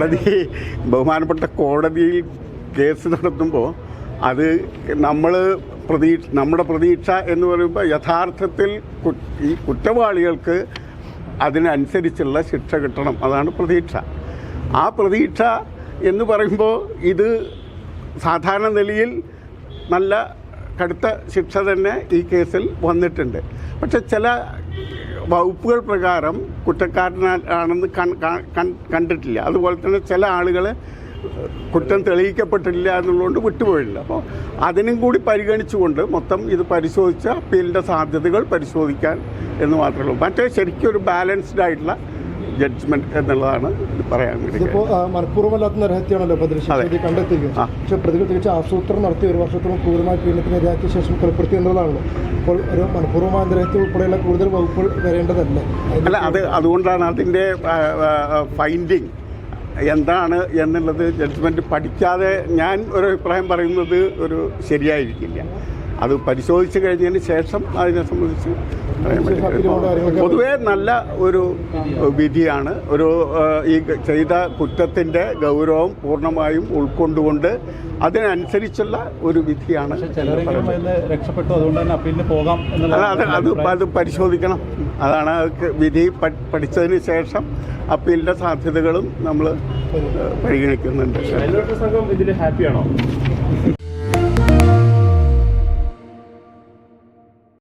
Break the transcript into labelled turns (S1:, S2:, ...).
S1: കോടതി ബഹുമാനപ്പെട്ട കോടതിയിൽ കേസ് നടത്തുമ്പോൾ അത് നമ്മൾ പ്രതീക്ഷ നമ്മുടെ പ്രതീക്ഷ എന്ന് പറയുമ്പോൾ യഥാർത്ഥത്തിൽ ഈ കുറ്റവാളികൾക്ക് അതിനനുസരിച്ചുള്ള ശിക്ഷ കിട്ടണം. അതാണ് പ്രതീക്ഷ. ആ പ്രതീക്ഷ എന്ന് പറയുമ്പോൾ ഇത് സാധാരണ നിലയിൽ നല്ല കടുത്ത ശിക്ഷ തന്നെ ഈ കേസിൽ വന്നിട്ടുണ്ട്. പക്ഷെ ചില വകുപ്പുകൾ പ്രകാരം കുറ്റക്കാരനാണെന്ന് കണ്ടിട്ടില്ല. അതുപോലെ തന്നെ ചില ആളുകൾ കുറ്റം തെളിയിക്കപ്പെട്ടില്ല എന്നുള്ളതുകൊണ്ട് വിട്ടുപോയില്ല. അപ്പോൾ അതിനും കൂടി പരിഗണിച്ചുകൊണ്ട് മൊത്തം ഇത് പരിശോധിച്ച് അപ്പീലിന്റെ സാധ്യതകൾ പരിശോധിക്കാൻ എന്ന് മാത്രമേ ഉള്ളൂ. മറ്റേ ശരിക്കും ഒരു ബാലൻസ്ഡ് ആയിട്ടുള്ള ജഡ്ജ്മെന്റ് എന്നുള്ളതാണ് പറയാൻ
S2: ആ, മനഃപൂർവമല്ലാത്ത നരഹത്യാണല്ലോ പ്രതിഷേധി പക്ഷെ പ്രതികൾ തികച്ച ആസൂത്രണം നടത്തി ഒരു വർഷത്തോളം ക്രൂരമായ പീഡനത്തിന് ഇരയാക്കിയ ശേഷം കൊലപ്പെടുത്തി എന്നുള്ളതാണല്ലോ. അപ്പോൾ ഒരു മനഃപൂർവമായ നരഹത്യ ഉൾപ്പെടെയുള്ള കൂടുതൽ വകുപ്പുകൾ വരേണ്ടതല്ലേ.
S1: അല്ല അത് അതുകൊണ്ടാണ് അതിന്റെ ഫൈൻഡിങ് എന്താണ് എന്നുള്ളത് ജഡ്ജ്മെന്റ് പഠിക്കാതെ ഞാൻ ഒരു അഭിപ്രായം പറയുന്നത് ഒരു ശരിയായിരിക്കില്ല. അത് പരിശോധിച്ച് കഴിഞ്ഞതിന് ശേഷം അതിനെ സംബന്ധിച്ച് പൊതുവേ നല്ല ഒരു വിധിയാണ്. ഒരു ഈ ചെയ്ത കുറ്റത്തിന്റെ ഗൗരവം പൂർണമായും ഉൾക്കൊണ്ടുകൊണ്ട് അതിനനുസരിച്ചുള്ള ഒരു വിധിയാണ്
S3: രക്ഷപ്പെട്ടു. അതുകൊണ്ട് തന്നെ അപ്പീലിന് പോകാം
S1: അത് അത് അത് പരിശോധിക്കണം. അതാണ് അത് വിധി പഠിച്ചതിന് ശേഷം അപ്പീലിന്റെ സാധ്യതകളും നമ്മൾ പരിഗണിക്കുന്നുണ്ട്.
S4: സംഘം ഇതിൽ ഹാപ്പിയാണോ?